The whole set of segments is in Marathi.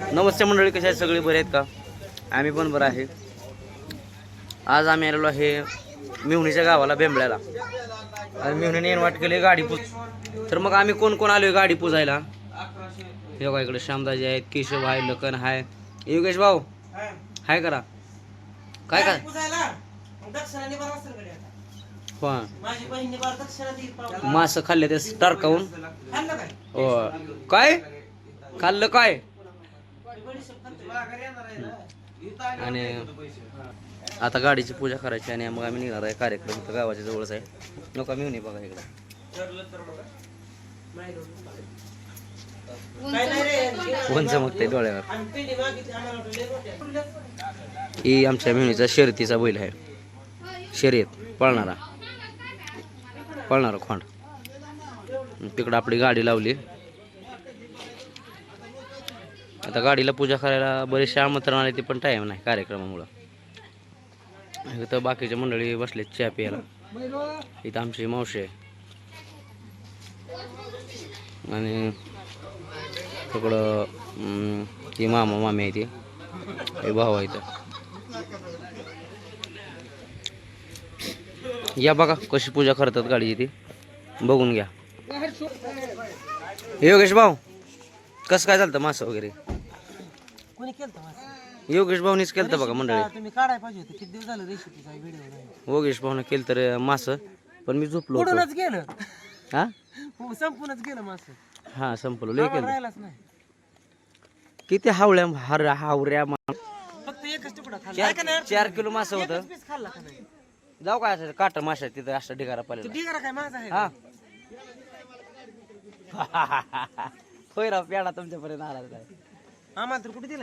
नमस्ते मंडळी कशा आहेत? सगळे बरे आहेत का? आम्ही पण बरं आहे. आज आम्ही आलेलो आहे मिवणीच्या गावाला बेंबळ्याला. आणि मिवणीने वाट केली गाडी पूज तर मग आम्ही कोण कोण आलोय गाडी पुजायला हे बघा इकडे श्यामदाजी आहेत केशव आहे लखन आहे. योगेश भाऊ हाय करा. काय काय हा. मास खाल्ले ते टारकावून काय? खाल्लं काय. आणि आता गाडीची पूजा करायची आणि मग आम्ही निघणार आहे कार्यक्रम तर गावाच्या जवळच आहे. नका मी नाही बघा इकडे. कोण चमकते डोळ्यावर. ही आमच्या मेहणीचा शर्यतीचा बैल आहे. शर्यत पळणारा. पळणारा खोंड. तिकडं आपली गाडी लावली. आता गाडीला पूजा करायला बरेचसे आमंत्रण आले ते पण टाईम नाही कार्यक्रमामुळं. इथं बाकीच्या मंडळी बसले चहा प्यायला. इथं आमची मावशी आहे. आणि तिकडं ती मामा मामी आहे ती. हे भाऊ आहे इथं. या बघा कशी पूजा करतात गाडीची ती बघून घ्या. योगेश भाऊ कसं काय चालतं मासं वगैरे? कोणी केलं? योगेश भाऊनीच केलं बघा मंडळी. तुम्ही काढाय पाहिजे होतं. किती दिवस झालं रेसिपीचा व्हिडिओ नाही योगेश भाऊनं केलं तर मासं पण मी झोपलो होतो. उडूनच गेलं? हा? हो, संपूनच गेलं मासं. हा संपलो. लय केलं. राहिलाच नाही. किती हावळ्या हार हावऱ्या मा- फक्त एकच तुकडा खाल्ला. आहे का नाही? चार चार किलो मासं होतं. एकच piece खाल्ला का नाही? जाऊ काय असं काट माशा तिथं असं ढिगारा पाहिजे ढिगारा काय माझा आहे हा? होय राव पेडा तुमच्यापर्यंत आला काय कुठे.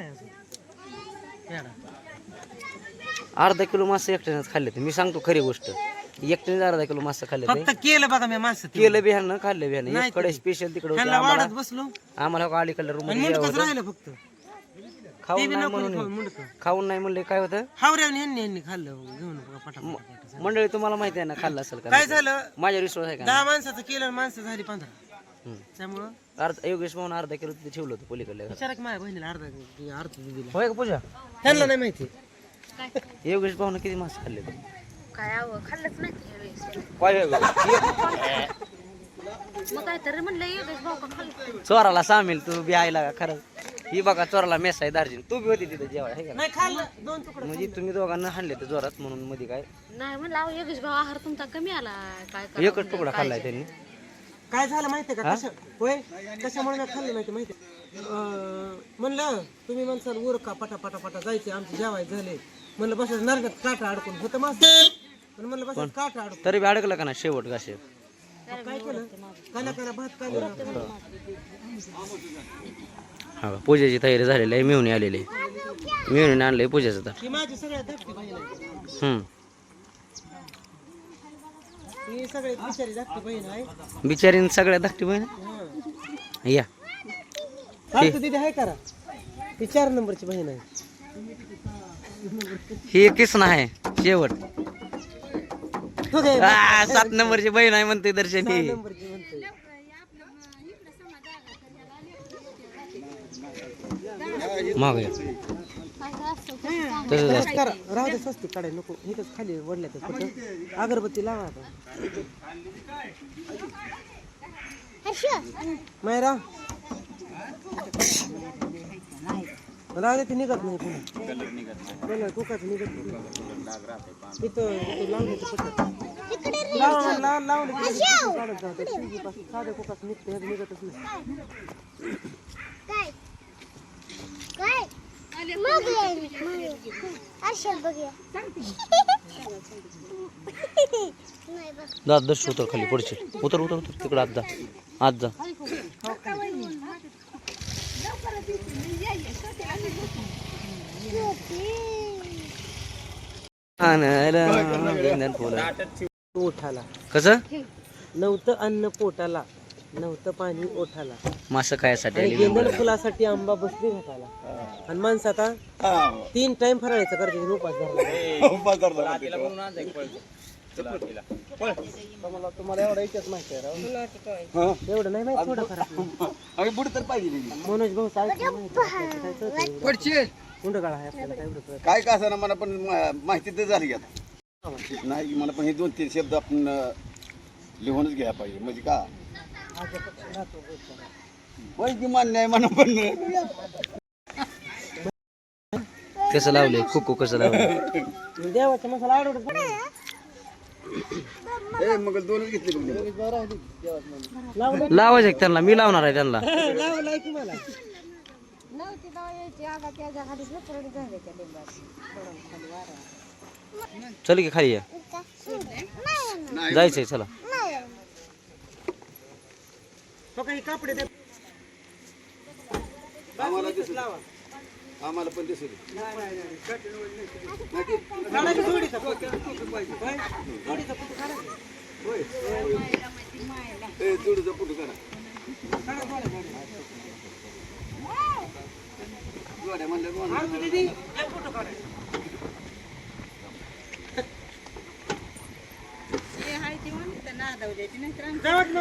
अर्धा किलो मासे एकट्यानेच खाल्ले ते. मी सांगतो खरी गोष्ट. एकट्याने अर्धा किलो मासे खाल्ले ते. फक्त केलं बघा मी मासं. केलं बिहान खाल्ले बिहान नाही इकडे स्पेशल तिकडे होते ह्यांना आम्हाला. वाढत बसलो. आम्हाला हो अलीकडल्या रूम आणि मुंडकच राहिलं फक्त. खाऊन बी नाही नको खाऊ म्हणून मुंडकं. खाऊन नाही म्हणले काय होतं? हावऱ्याने खाल्लं. घेऊन बघा मंडळी तुम्हाला माहिती आहे ना खाल्लं असेल का काय? झालं? माझ्यावर विश्वास आहे का दहा माणसाचं केलं आणि माणसं झाली पंधरा. त्यामुळं अर्धा योगेश म्हणून अर्धा किलो तिथे ठेवलं होतं पलीकडल्या घरात. विचारा की माझ्या बहिणीला अर्धा की अर्ध दिला. होय का पूजा? त्यांना नाही माहिती. योगेश भाऊन किती मासे खाल्ले ते काय खाल्लंच नाही ते यावेळेस. काय होय? मग काय तर म्हणलं योगेश भाऊ का खाल्लं चोराला सामील तू बी आयला का खरंच ही बघा चोराला मेस आहे दार्जिन तू बी होती तिथे जेवाय है का नाही? नाही खाल्लं दोन तुकडे म्हणजे तुम्ही दोघांना हाणले तर जोरात म्हणून मध्ये काय? नाही म्हणलं अहो योगेश भाऊ आहार तुमचा कमी आला काय करावं एकच तुकडा काय खाल्लाय त्यांनी. काय झालं माहितीये का? कशा होय? कशामुळे मी खाल्लं माहिती माहिती म्हणलं तुम्ही म्हणसाल उर का पटा पटा पटा जायचे आमचे जेवाय झाले. म्हणलं बस नरगात काटा अडकून होतं मास पण म्हणलं बस काटा अडकून. तरी बी अडकलं का ना शेवट गाशे काय केलं? काला काला भात काला हा का, पूजेची तयारी झालेली आहे मिळून आलेली मिळून आणलंय पूजेचं तर. माझी सगळ्यात धाकटी बहीण आहे. हम्म. ही बिचारी धाकटी बहीण आहे. बिचारीन सगळ्या धाकटी बहीण? हं. या. दिदी आहे करा. ही चार नंबरची बहीण आहे. ही किसन आहे शेवट. तू आ, सात नंबरची बहीण आहे म्हणते दर्शन. ही नंबरची म्हणते माग या. तसंच असतं. करा राहू दे स्वस्तिक काढाय नको. इथंच खाली वडल्या तर कुठं? अगरबत्ती लावा आता. मायरा. राहू दे ते निघत नाही पुन्हा कलर कुकाचं निघत नाही. इथं इथं लावलं तर पटकन. लाव- लाव- लावलं की काढत शिगीपासून साध्या कुकाचं निघतं, निघतच नाही. दाद दर्श उतर खाली पुढचे. उतर उतर उतर. तिकडं आत जा. आत जा. पोटाला कसं? नव्हतं अन्न पोटाला. नव्हतं पाणी ओठाला. मासं खायसाठी आणि फुलासाठी आंबा बसली घाटाला आणि माणसं आता तीन टाइम फराळायचं करते उपास धरला तुम्हाला तुम्हाला एवढा इतिहास माहिती आहे राव. एवढं नाही माहिती थोडं खरं बुड तर पाहिजे मनोज भाऊ साहेब गुंडगाळा आहे आपल्याला काय एवढं कळत काय का असं ना मला पण मा- माहिती तर झाली आता. नाही मला पण हे दोन तीन शब्द आपण अं, लिहूनच घ्यायला पाहिजे. म्हणजे का? वैद्य मान्य आहे म्हणा पण. कसं लावलंय? कुकू कसं लावलंय? देवाचा मसाला आवडत मग दोनच घेतले लावायचं त्यांना? मी लावणार आहे त्यांना. लावलाय की मला? नव्हती तेव्हा यायची आगा त्याच्याखाली झोपडी झाले त्या लिंबात चल की खाली या. जायचंय चला. तो काही कापडे दे आम्हाला दिसत आम्हाला पण की जोडीचा. फोटो. काढा. जोड्या म्हणलं आणतो दीदी, एक फोटो काढा. जावं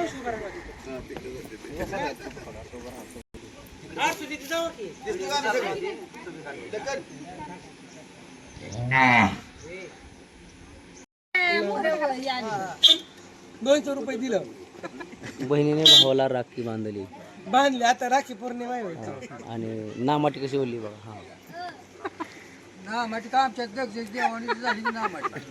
दोनशे रुपये दिलं. बहिणीने भावाला राखी बांधली. बांधले. आता राखी पौर्णिमा आहे. आणि नामाटी कशी बोलली बघा हा. ना माटी का आमच्या दक्ष देवानी झाली ना माटी